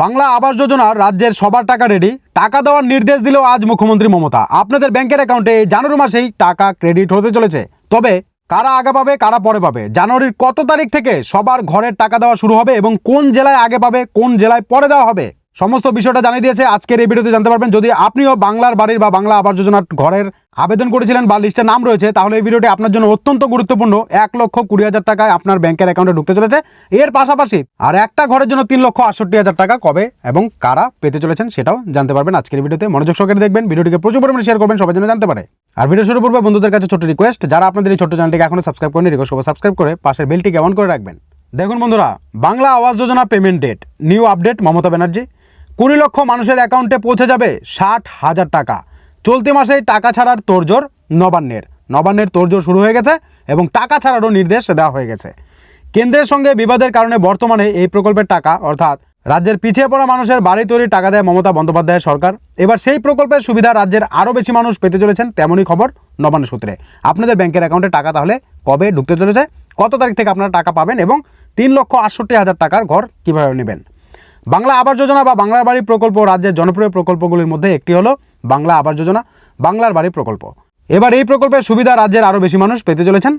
বাংলা আবাস যোজনার রাজ্যের সবার টাকা রেডি টাকা দেওয়ার নির্দেশ দিল আজ মুখ্যমন্ত্রী মমতা। আপনাদের ব্যাংকের অ্যাকাউন্টে জানুয়ারি মাসেই টাকা ক্রেডিট হতে চলেছে। তবে কারা আগে পাবে, কারা পরে পাবে? জানুয়ারির কত তারিখ থেকে সবার ঘরের টাকা দেওয়া শুরু হবে এবং কোন জেলায় আগে পাবে, কোন জেলায় পরে দেওয়া হবে? সমস্ত বিষয়টা জানিয়ে দিয়েছে। আজকের এই ভিডিওতে জানতে পারবেন, যদি আপনিও বাংলার বাড়ির বা বাংলা আবাস যোজনার ঘরের আবেদন করেছিলেন বা লিস্টের নাম রয়েছে, তাহলে এই ভিডিওটি আপনার জন্য অত্যন্ত গুরুত্বপূর্ণ। এক লক্ষ কুড়ি হাজার টাকায় আপনার ব্যাংকের অ্যাকাউন্টে ঢুকতে চলেছে। এর পাশাপাশি আর একটা ঘরের জন্য তিন লক্ষ আটষট্টি হাজার টাকা কবে এবং কারা পেতে চলেছেন সেটাও জানতে পারবেন আজকের ভিডিওতে। মনোযোগ সহকারে দেখবেন, ভিডিওটিকে প্রচুর পরিমাণে শেয়ার করবেন, সবাই যেন জানতে পারে। আর ভিডিও শুরু করবে বন্ধুদের কাছে ছোট রিকোয়েস্ট যারা আপনাদের এই ছোট্ট চ্যানেলটিকে এখনও সাবস্ক্রাইব করেনি রিকোয়েস্ট করব সাবস্ক্রাইব করে পাশের বেলটিকে অন করে রাখবেন। দেখুন বন্ধুরা, Bangla Awas Yojana payment date new update Mamata Banerjee. কুড়ি লক্ষ মানুষের অ্যাকাউন্টে পৌঁছে যাবে ষাট হাজার টাকা। চলতি মাসেই টাকা ছাড়ার তোড়জোড় নবান্নের। নবান্নের তোড়জোড় শুরু হয়ে গেছে এবং টাকা ছাড়ারও নির্দেশ দেওয়া হয়ে গেছে। কেন্দ্রের সঙ্গে বিবাদের কারণে বর্তমানে এই প্রকল্পের টাকা, অর্থাৎ রাজ্যের পিছিয়ে পড়া মানুষের বাড়ি তৈরির টাকা দেয় মমতা বন্দ্যোপাধ্যায়ের সরকার। এবার সেই প্রকল্পের সুবিধা রাজ্যের আরও বেশি মানুষ পেতে চলেছেন তেমনই খবর নবান্ন সূত্রে। আপনাদের ব্যাংকের অ্যাকাউন্টে টাকা তাহলে কবে ঢুকতে চলেছে? কত তারিখ থেকে আপনারা টাকা পাবেন এবং তিন লক্ষ আটষট্টি হাজার টাকার ঘর কীভাবে নেবেন? বাংলা আবাস যোজনা বা বাংলার বাড়ি প্রকল্প রাজ্যের জনপ্রিয় প্রকল্পগুলির মধ্যে একটি হলো বাংলা আবাস যোজনা, বাংলার বাড়ি প্রকল্প। এবার এই প্রকল্পের সুবিধা রাজ্যের আরও বেশি মানুষ পেতে চলেছেন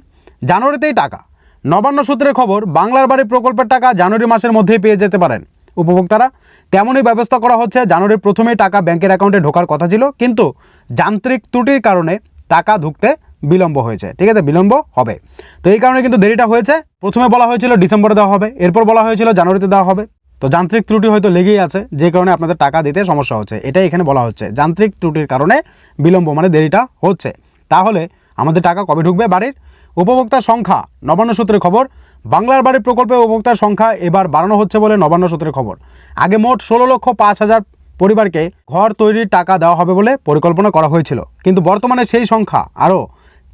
জানুয়ারিতেই টাকা। নবান্ন সূত্রের খবর, বাংলার বাড়ি প্রকল্পের টাকা জানুয়ারি মাসের মধ্যেই পেয়ে যেতে পারেন উপভোক্তারা। তেমনই ব্যবস্থা করা হচ্ছে জানুয়ারির প্রথমেই টাকা ব্যাংকের অ্যাকাউন্টে ঢোকার কথা ছিল, কিন্তু যান্ত্রিক ত্রুটির কারণে টাকা ঢুকতে বিলম্ব হয়েছে। ঠিক আছে, বিলম্ব হবে। তো এই কারণে কিন্তু দেরিটা হয়েছে। প্রথমে বলা হয়েছিল ডিসেম্বরে দেওয়া হবে, এরপর বলা হয়েছিল জানুয়ারিতে দেওয়া হবে। তো যান্ত্রিক ত্রুটি হয়তো লেগেই আছে, যে কারণে আপনাদের টাকা দিতে সমস্যা হচ্ছে। এটাই এখানে বলা হচ্ছে। যান্ত্রিক ত্রুটির কারণে বিলম্ব মানে দেরিটা হচ্ছে। তাহলে আমাদের টাকা কবে ঢুকবে বাড়ির? উপভোক্তার সংখ্যা, নবান্ন সূত্রের খবর। বাংলার বাড়ির প্রকল্পে উপভোক্তার সংখ্যা এবার বাড়ানো হচ্ছে বলে নবান্ন সূত্রের খবর। আগে মোট ষোলো লক্ষ পাঁচ হাজার পরিবারকে ঘর তৈরির টাকা দেওয়া হবে বলে পরিকল্পনা করা হয়েছিল। কিন্তু বর্তমানে সেই সংখ্যা আরও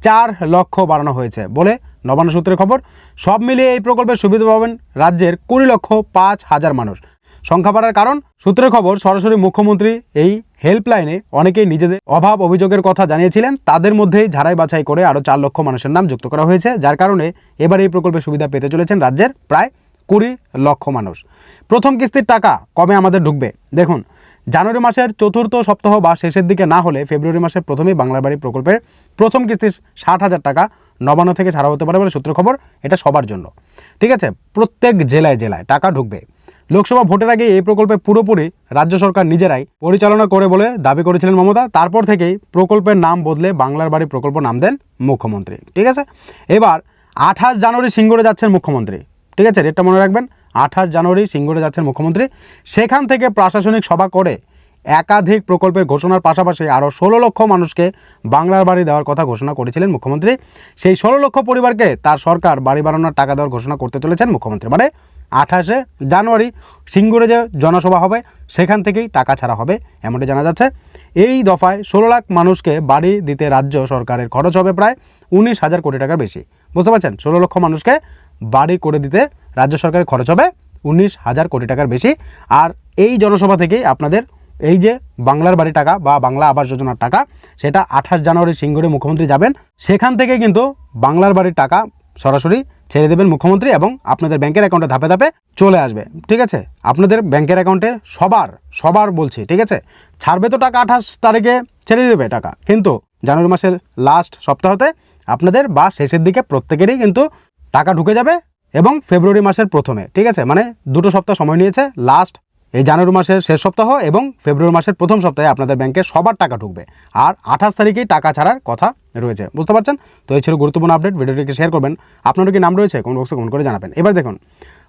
চার লক্ষ বাড়ানো হয়েছে বলে নবান্ন সূত্রের খবর, সব মিলিয়ে এই প্রকল্পের সুবিধা পাবেন রাজ্যের কুড়ি লক্ষ পাঁচ হাজার মানুষ। সংখ্যা বাড়ার কারণ, সূত্রের খবর, সরাসরি মুখ্যমন্ত্রী এই হেল্পলাইনে অনেকেই নিজেদের অভাব অভিযোগের কথা জানিয়েছিলেন। তাদের মধ্যেই ঝাড়াই বাছাই করে আরও চার লক্ষ মানুষের নাম যুক্ত করা হয়েছে, যার কারণে এবার এই প্রকল্পের সুবিধা পেতে চলেছেন রাজ্যের প্রায় কুড়ি লক্ষ মানুষ। প্রথম কিস্তির টাকা কবে আমাদের ঢুকবে? দেখুন জানুয়ারি মাসের চতুর্থ সপ্তাহ বা শেষের দিকে না হলে ফেব্রুয়ারি মাসের প্রথমেই বাংলার বাড়ি প্রকল্পের প্রথম কিস্তি ষাট হাজার টাকা নবান্ন থেকে ছাড়া হতে পারে বলে সূত্র খবর, এটা সবার জন্য। ঠিক আছে, প্রত্যেক জেলায় জেলায় টাকা ঢুকবে। লোকসভা ভোটের আগে এই প্রকল্পে পুরোপুরি রাজ্য সরকার নিজেরাই পরিচালনা করে বলে দাবি করেছিলেন মমতা। তারপর থেকেই প্রকল্পের নাম বদলে বাংলার বাড়ি প্রকল্প নাম দেন মুখ্যমন্ত্রী। ঠিক আছে, এবার আঠাশ জানুয়ারি সিঙ্গুরে যাচ্ছেন মুখ্যমন্ত্রী। ঠিক আছে ডেটটা মনে রাখবেন আঠাশ জানুয়ারি সিঙ্গুরে যাচ্ছেন মুখ্যমন্ত্রী। সেখান থেকে প্রশাসনিক সভা করে একাধিক প্রকল্পের ঘোষণার পাশাপাশি আরও ষোলো লক্ষ মানুষকে বাংলার বাড়ি দেওয়ার কথা ঘোষণা করেছিলেন মুখ্যমন্ত্রী। সেই ষোলো লক্ষ পরিবারকে তার সরকার বাড়ি বানানোর টাকা দেওয়ার ঘোষণা করতে চলেছেন মুখ্যমন্ত্রী। মানে আঠাশে জানুয়ারি সিঙ্গুরে যে জনসভা হবে, সেখান থেকেই টাকা ছাড়া হবে এমনটি জানা যাচ্ছে। এই দফায় ষোলো লাখ মানুষকে বাড়ি দিতে রাজ্য সরকারের খরচ হবে প্রায় উনিশ হাজার কোটি টাকার বেশি। বুঝতে পারছেন? ষোলো লক্ষ মানুষকে বাড়ি করে দিতে রাজ্য সরকারের খরচ হবে উনিশ হাজার কোটি টাকার বেশি। আর এই জনসভা থেকেই আপনাদের এই যে বাংলার বাড়ি টাকা বা বাংলা আবাস যোজনার টাকা, সেটা আঠাশ জানুয়ারি সিঙ্গুরে মুখ্যমন্ত্রী যাবেন। সেখান থেকে কিন্তু বাংলার বাড়ির টাকা সরাসরি ছেড়ে দেবেন মুখ্যমন্ত্রী এবং আপনাদের ব্যাংকের অ্যাকাউন্টে ধাপে ধাপে চলে আসবে। ঠিক আছে? আপনাদের ব্যাংকের অ্যাকাউন্টে সবার সবার বলছি, ঠিক আছে? ছাড়বে তো টাকা আঠাশ তারিখে, ছেড়ে দেবে টাকা। কিন্তু জানুয়ারি মাসের লাস্ট সপ্তাহতে আপনাদের বা শেষের দিকে প্রত্যেকেরই কিন্তু টাকা ঢুকে যাবে। এবং ফেব্রুয়ারি মাসের প্রথমে, ঠিক আছে? মানে দুটো সপ্তাহ সময় নিয়েছে লাস্ট এই জানুয়ারি মাসের শেষ সপ্তাহ এবং ফেব্রুয়ারি মাসের প্রথম সপ্তাহে আপনাদের ব্যাংকে সবার টাকা ঢুকবে। আর আঠাশ তারিখেই টাকা ছাড়ার কথা রয়েছে, বুঝতে পারছেন? তো এই ছিল গুরুত্বপূর্ণ আপডেট ভিডিওটিকে শেয়ার করবেন। আপনারও কি নাম রয়েছে? কোন বক্সে কমেন্ট করে জানাবেন। এবার দেখুন,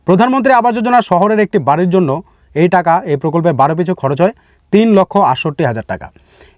প্রধানমন্ত্রী আবাস যোজনা শহরের একটি বাড়ির জন্য এই টাকা, এই প্রকল্পে বারো পিছু খরচ হয় তিন লক্ষ আটষট্টি হাজার টাকা।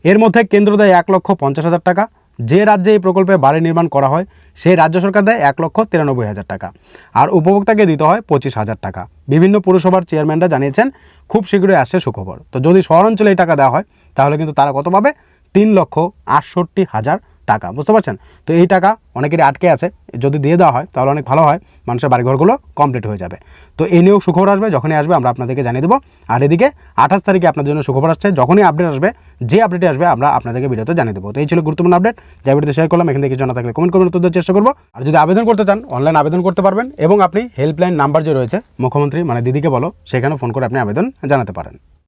এর মধ্যে কেন্দ্র দেয় এক লক্ষ পঞ্চাশ হাজার টাকা। যে রাজ্যে এই প্রকল্পে বাড়ি নির্মাণ করা হয়, সেই রাজ্য সরকার দেয় এক লক্ষ তিরানব্বই হাজার টাকা। আর উপভোক্তাকে দিতে হয় পঁচিশ হাজার টাকা। বিভিন্ন পুরসভার চেয়ারম্যানরা জানিয়েছেন, খুব শীঘ্রই আসছে সুখবর। তো যদি শহরাঞ্চলে এই টাকা দেওয়া হয়, তাহলে কিন্তু তারা কত পাবে? তিন লক্ষ আটষট্টি হাজার টাকা। বুঝতে পারছেন? তো এই টাকা অনেকেরই আটকে আছে। যদি দিয়ে দেওয়া হয়, তাহলে অনেক ভালো হয়। মানুষের বাড়িঘরগুলো কমপ্লিট হয়ে যাবে। তো এই নিয়েও সুখবর আসবে, যখনই আসবে আমরা আপনাদেরকে জানিয়ে দেবো। আর এদিকে আঠাশ তারিখে আপনাদের জন্য সুখবর আসছে। যখনই আপডেট আসবে যে আপডেটে আসবে, আমরা আপনাদেরকে ভিডিওতে জানিয়ে দেবো। তো এই ছিল গুরুত্বপূর্ণ আপডেট যে ভিডিওতে শেয়ার করলাম, এখান থেকে কিছু জানা থাকলে কমেন্ট করবেন, উত্তর চেষ্টা করব। আর যদি আবেদন করতে চান অনলাইন আবেদন করতে পারবেন এবং আপনি হেল্পলাইন নাম্বার যে রয়েছে, মুখ্যমন্ত্রী মানে দিদিকে বলো, সেখানে ফোন করে আপনি আবেদন জানাতে পারেন।